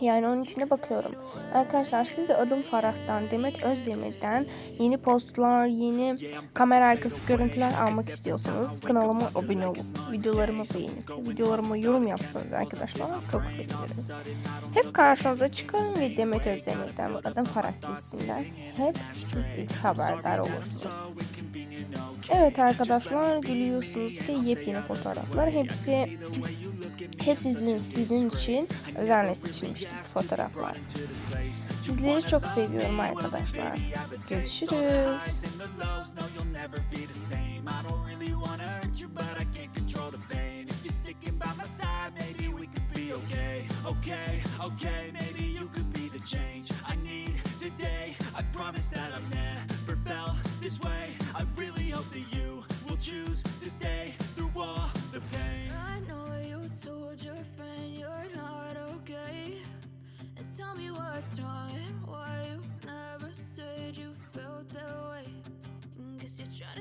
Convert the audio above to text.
Yani onun için de bakıyorum. Arkadaşlar siz de Adım Farah'tan, Demet Özdemir'den yeni postlar, yeni kamera arkası görüntüler almak istiyorsanız kanalıma abone olup videolarımı beğenip videolarıma yorum yapsanız arkadaşlar çok sevinirim. Hep karşınıza çıkarım ve Demet Özdemir'den ve Adım Farah dizisinden hep siz ilk haberdar olursunuz. Evet arkadaşlar biliyorsunuz ki yepyeni fotoğraflar hepsi hep sizin sizin için özenle seçilmişti fotoğraflar. Sizleri çok seviyorum arkadaşlar. Görüşürüz. Okay, okay, maybe you could be the change I need